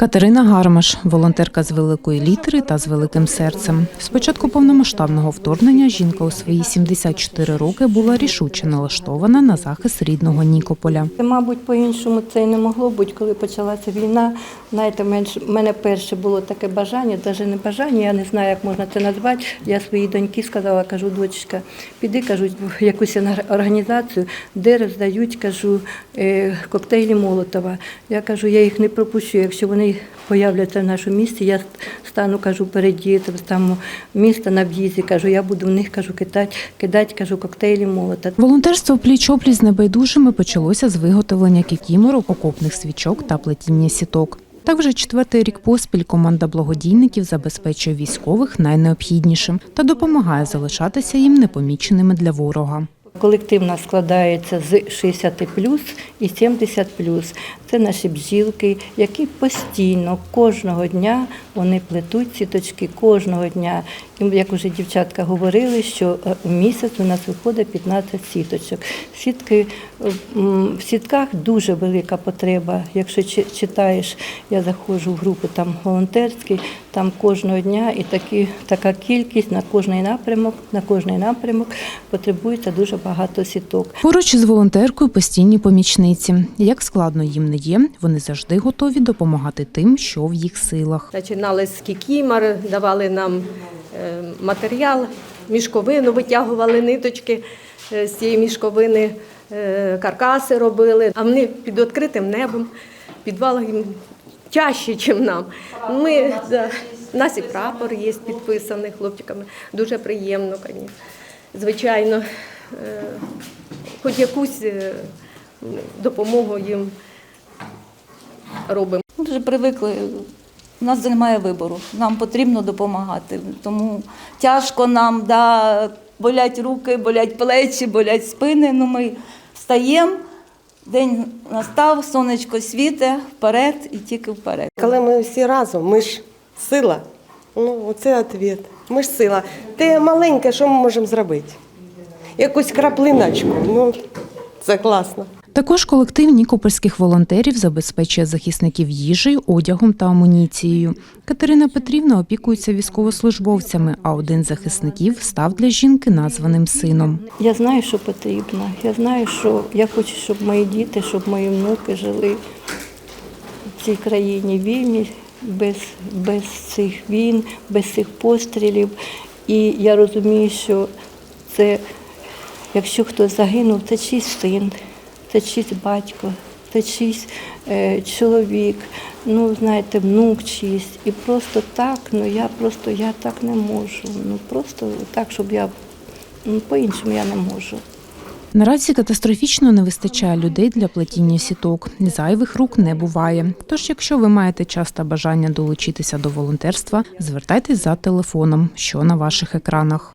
Катерина Гармаш, волонтерка з великої літери та з великим серцем. Спочатку повномасштабного вторгнення жінка у свої 74 роки була рішуче налаштована на захист рідного Нікополя. Це, Мабуть, по-іншому це і не могло бути, коли почалася війна. Знаєте, в мене перше було таке бажання, навіть не бажання, я не знаю, як можна це назвати. Я своїй доньці сказала, кажу, дочка, піди, кажу, в якусь організацію, де роздають, кажу, е, коктейлі Молотова. Я кажу, я їх не пропущу. Якщо вони появляться в нашому місті, я стану, кажу, перед дітям, там міста на в'їзді, кажу, я буду в них, кажу, кидати, кидати, кажу, коктейлі Молотова. Волонтерство пліч-опліч з небайдужими почалося з виготовлення кікіморок, окопних свічок та плетіння сіток. Так вже четвертий рік поспіль команда благодійників забезпечує військових найнеобхіднішим та допомагає залишатися їм непоміченими для ворога. Колектив нас складається з 60 і 70 Це наші бджілки, які постійно кожного дня вони плетуть сіточки кожного дня. І як вже дівчатка говорили, що е, в місяць у нас виходить 15 сіточок. Сітки е, в сітках дуже велика потреба. Якщо чи- читаєш, я заходжу в групу там волонтерські, там кожного дня і такі, така кількість на кожний напрямок, на кожний напрямок потребується дуже багато сіток. Поруч із волонтеркою постійні помічниці. Як складно їм не є, вони завжди готові допомагати тим, що в їх силах. Починали з кікімар, давали нам е, матеріал, мішковину, витягували ниточки е, з цієї мішковини, е, каркаси робили. А вони під відкритим небом, підвал їм тяжче, ніж нам. Ми, да, у нас і прапор є підписаний хлопчиками. Дуже приємно, звісно. Звичайно, е, хоч якусь е, допомогу їм робимо. Ми вже привикли. У нас немає вибору. Нам потрібно допомагати. Тому тяжко нам, да, болять руки, болять плечі, болять спини. Ну ми встаємо, день настав, сонечко світе, вперед і тільки вперед. Коли ми всі разом, ми ж сила. Ну, оце відповідь. Ми ж сила. Те маленьке, що ми можемо зробити? Якусь краплиночку. Ну, це класно. Також колектив нікопольських волонтерів забезпечує захисників їжею, одягом та амуніцією. Катерина Петрівна опікується військовослужбовцями, а один з захисників став для жінки названим сином. Я знаю, що потрібно. Я знаю, що я хочу, щоб мої діти, щоб мої внуки жили в цій країні вільні, без, без цих війн, без цих пострілів. І я розумію, що це, якщо хтось загинув, це чийсь син, чийсь батько, це чийсь е, чоловік, ну знаєте, внук чийсь. І просто так, ну я просто я так не можу. Ну просто так, щоб я ну, по-іншому я не можу. Наразі катастрофічно не вистачає людей для плетіння сіток. Зайвих рук не буває. Тож, якщо ви маєте час та бажання долучитися до волонтерства, звертайтесь за телефоном, що на ваших екранах.